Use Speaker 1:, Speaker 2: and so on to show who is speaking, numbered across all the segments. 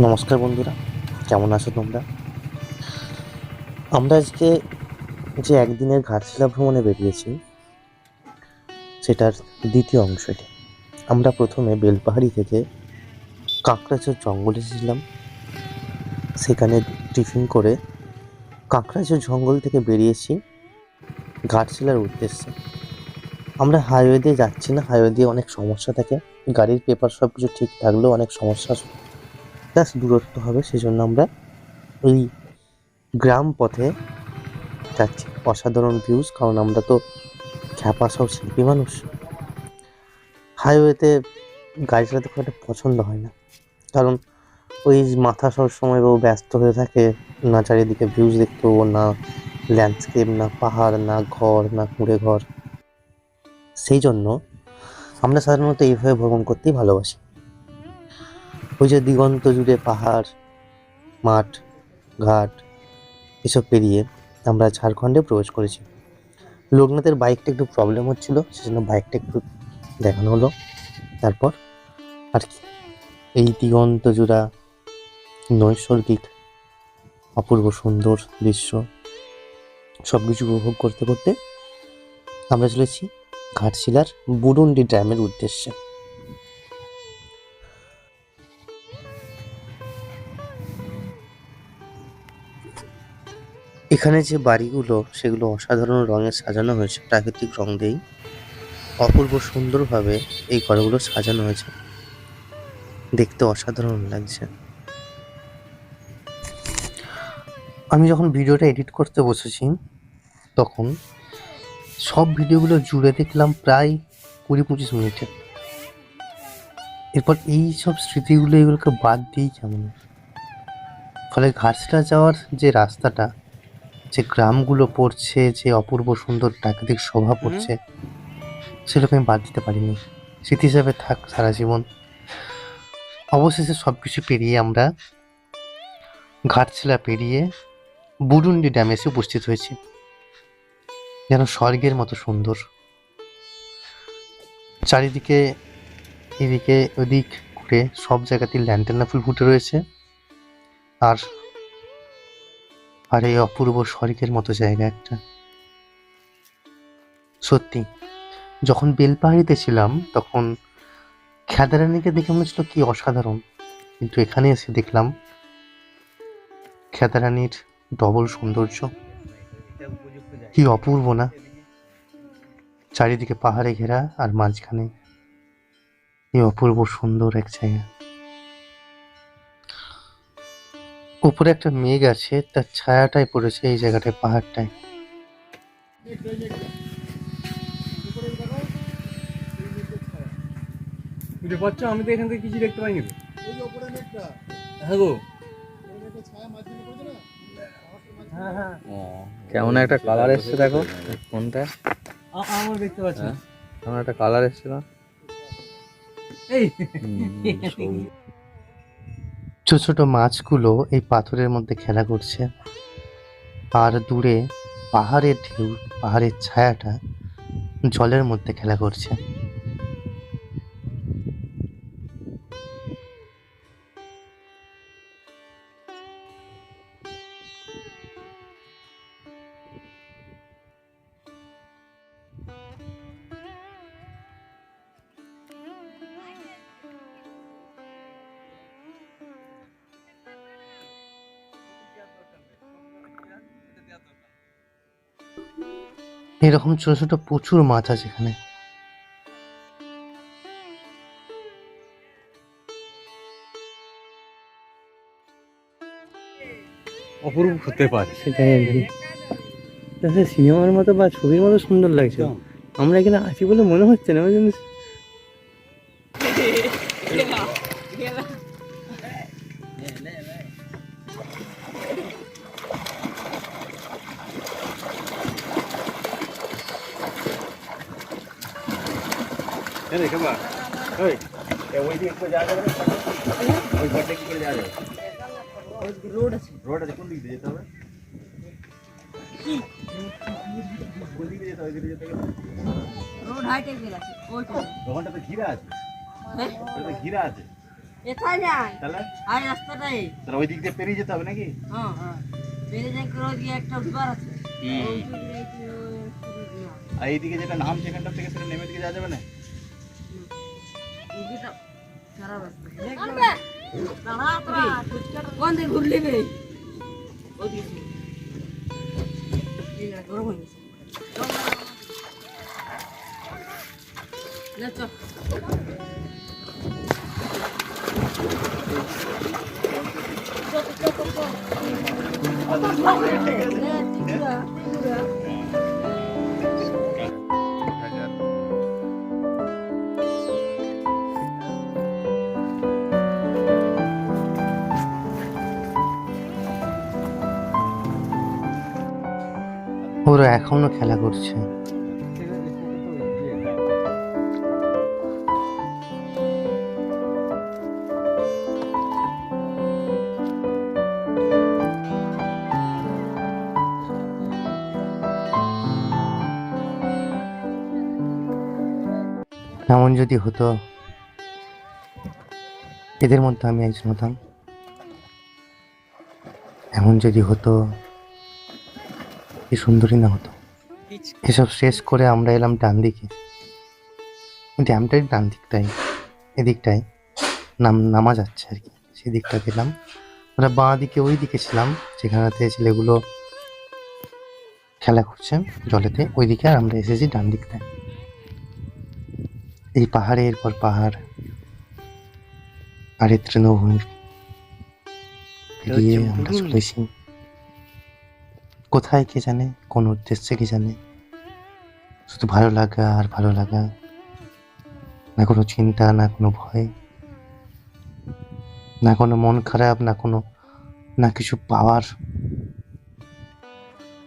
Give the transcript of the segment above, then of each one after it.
Speaker 1: নমস্কার বন্ধুরা, কেমন আছো তোমরা? আমরা আজকে যে একদিনের ঘাটশিলা ভ্রমণে বেরিয়েছি, সেটার দ্বিতীয় অংশটি আমরা প্রথমে বেলপাহাড়ি থেকে কাঁকড়াচর জঙ্গলে এসেছিলাম। সেখানে টিফিন করে কাঁকড়াচর জঙ্গল থেকে বেরিয়েছি ঘাটশিলার উদ্দেশ্যে। আমরা হাইওয়ে দিয়ে যাচ্ছি না, হাইওয়ে দিয়ে অনেক সমস্যা থাকে, গাড়ির পেপার সব কিছু ঠিক থাকলেও অনেক সমস্যা জাস্ট দূরত্ব হবে সেই জন্য আমরা এই গ্রাম পথে যাচ্ছি। অসাধারণ ভিউজ কারণ আমরা তো খ্যাপা সব শিল্পী মানুষ। হাইওয়েতে গাড়ি চালাতে খুব একটা পছন্দ হয় না। কারণ ওই মাথা সব সময় ও ব্যস্ত হয়ে থাকে, না চারিদিকে ভিউজ দেখতে ও না ল্যান্ডস্কেপ না পাহাড়, না ঘর, না কুঁড়ে ঘর। সেই জন্য আমরা সাধারণত এইভাবে ভ্রমণ করতেই ভালোবাসি। ওই যে দিগন্ত জুড়ে পাহাড়, মাঠ, ঘাট, এসব পেরিয়ে আমরা ঝাড়খণ্ডে প্রবেশ করেছি। লোকনাথের বাইকটা একটু প্রবলেম হচ্ছিল, সেজন্য বাইকটা একটু দেখানো হলো। তারপর আর কি। এই দিগন্ত জোড়া নৈসর্গিক, অপূর্ব সুন্দর দৃশ্য সব কিছু উপভোগ করতে করতে আমরা চলেছি ঘাটশিলার বুরুন্ডি ড্যামের উদ্দেশ্যে। এখানে যে বাড়িগুলো, সেগুলো অসাধারণ রঙে সাজানো হয়েছে, প্রাকৃতিক রং দিয়েই। অপূর্ব সুন্দরভাবে এই ঘরগুলো সাজানো হয়েছে। দেখতে অসাধারণ লাগছে। আমি যখন ভিডিওটা এডিট করতে বসেছি, তখন সব ভিডিওগুলো জুড়ে দেখলাম প্রায় কুড়ি পঁচিশ মিনিটে এরপর এই সব স্মৃতিগুলো এগুলোকে বাদ দিয়েই কেমন? ফলে ঘাটশিলা যাওয়ার যে রাস্তাটা যে গ্রামগুলো পড়ছে যে অপূর্ব সুন্দর প্রাকৃতিক শোভা পড়ছে সেটাকে আমি বাদ দিতে পারিনি। স্মৃতি হিসাবে থাক সারা জীবন। অবশেষে সব কিছু পেরিয়ে আমরা ঘাটশিলা পেরিয়ে বুরুন্ডি ড্যামে এসে উপস্থিত হয়েছি। যেন স্বর্গের মতো সুন্দর। চারিদিকে এদিকে ওদিক ঘুরে সব জায়গাতেই ল্যান্টেনা ফুল ফুটে রয়েছে। আর আর এই অপূর্ব স্বর্গের মতো জায়গা একটা। সত্যি, যখন বেলপাহাড়িতে ছিলাম, তখন খেদারানিকে দেখে মনে হচ্ছিল কি অসাধারণ। কিন্তু এখানে এসে দেখলাম খেদারানির ডবল সৌন্দর্য। কি অপূর্ব না? চারিদিকে পাহাড়ে ঘেরা আর মাঝখানে এই অপূর্ব সুন্দর এক জায়গা। উপরে একটা মেঘ আছে তার ছায়াটাই পড়েছে এই জায়গাটায় পাহাড়টায়।
Speaker 2: বুঝতে পারছ আমি তো এখান থেকে কিছু দেখতে পাইনি। হ্যাঁ গো। হ্যাঁ হ্যাঁ।
Speaker 3: কেমন একটা কালার এসছে দেখো ফোনটা
Speaker 2: আমার দেখতে পাচ্ছি?
Speaker 3: কেমন একটা কালার এসছে না
Speaker 2: এই।
Speaker 1: ছোট ছোট মাছগুলো এই পাথরের মধ্যে খেলা করছে। আর দূরে পাহাড়ের ঢেউ, পাহাড়ের ছায়াটা জলের মধ্যে খেলা করছে। এরকম ছোট ছোট প্রচুর মাছ আছে এখানে।
Speaker 2: অপরূপ হতে পারে।
Speaker 4: সেটাই আর কি। সিনেমার মতো বা ছবির মতো সুন্দর লাগছে। আমরা এখানে আছি বলে মনে হচ্ছে না ওই জন্য
Speaker 2: এই দেখে বা ওই এ ওই দিকে করে যাওয়া যাবে না? ওই ঘরটা কি করে যাওয়া যাবে রোড আছে। রোড আছে কোন দিক দিয়ে যেতে হবে? কোন দিক দিয়ে যেতে হবে ওই দিকে যেতে গেলে
Speaker 5: রোড হাই টাইপের আছে ওই করে
Speaker 2: ওখানটা তো ঘিরা আছে। ওটা তো ঘিরা আছে।
Speaker 5: এথায় যাই
Speaker 2: তাহলে?
Speaker 5: আর রাস্তাটাই।
Speaker 2: তাহলে ওই দিক দিয়ে পেরিয়ে যেতে হবে নাকি?
Speaker 5: হ্যাঁ হ্যাঁ। বেরিয়ে যাই করে গিয়ে একটা দুবার আছে ওই দিকে একটু, আহ,
Speaker 2: আর এইদিকে যেটা নাম সেখানটা থেকে সেটা নেমে দিকে যাওয়া যাবে না?
Speaker 5: এই দিকটা খারাপ রাস্তা দাঁড়া তোরা,
Speaker 1: এখনও খেলা করছে। এমন যদি হতো, এদের মধ্যে আমি একজন হতাম। এমন যদি হতো কি সুন্দরী না হতো। এসব শেষ করে আমরা এলাম ডান দিকে? ড্যামটাই ডান দিকটাই এদিকটায় নাম নামা যাচ্ছে আর কি সেদিকটা গেলাম। আমরা বাঁ দিকে ওই দিকে ছিলাম যেখানেতে ছেলেগুলো খেলা করছে জলেতে ওই দিকে আর আমরা এসেছি ডান দিকটায়। এই পাহাড়ের পর পাহাড় আর তৃণভূমি। পেরিয়ে আমরা চলেছি কোথায় কে জানে? কোন উদ্দেশ্যে কি জানে? শুধু ভালো লাগা আর ভালো লাগা, না কোনো চিন্তা, না কোনো ভয়, না কোনো মন খারাপ, না কোনো, না কিছু পাওয়ার,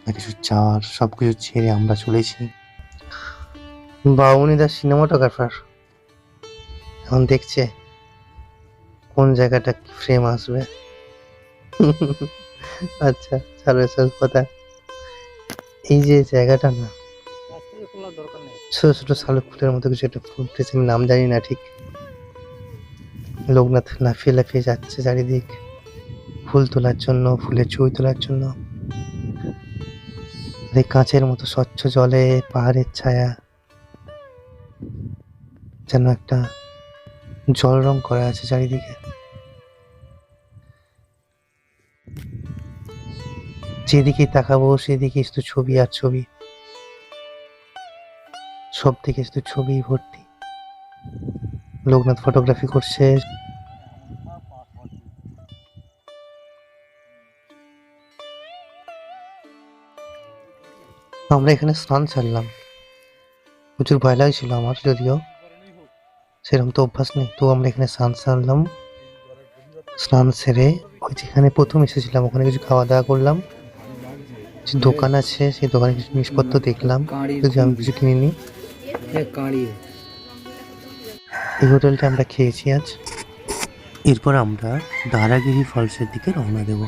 Speaker 1: না কিছু চাওয়ার, সব কিছু ছেড়ে আমরা চলেছি। বাউনিদার সিনেমাটোগ্রাফার, এখন দেখছে কোন জায়গাটা ফ্রেম আসবে। আচ্ছা ছাড়ো এসব কথা এই যে জায়গাটা না ছোট ছোট শালুক ফুলের মতো কিছু একটা ফুল ফুটতেছে আমি নাম জানি না ঠিক। লোকনাথ লাফিয়ে লাফিয়ে যাচ্ছে চারিদিক ফুল তোলার জন্য ফুলের ছবি তোলার জন্য। কাঁচের মতো স্বচ্ছ জলে পাহাড়ের ছায়া। যেন একটা জল রং করা আছে চারিদিকে। যেদিকে তাকাবো, সেদিকে শুধু ছবি আর ছবি। সব থেকে শুধু ছবি ভর্তি। লোকনাথ ফটোগ্রাফি করছে। আমরা এখানে স্নান ছাড়লাম। প্রচুর ভয় লাগছিল আমার, যদিও। সেরকম তো অভ্যাস নেই। তো আমরা এখানে স্নান সারলাম স্নান সেরে ওই যেখানে প্রথম এসেছিলাম, ওখানে কিছু খাওয়া দাওয়া করলাম। দোকান আছে, সেই দোকানে কিছু জিনিসপত্র দেখলাম। আমি কিছু কিনিনি এই হোটেলটা আমরা খেয়েছি আজ। এরপর আমরা দারাগিরি ফলসের দিকে রওনা দেবো।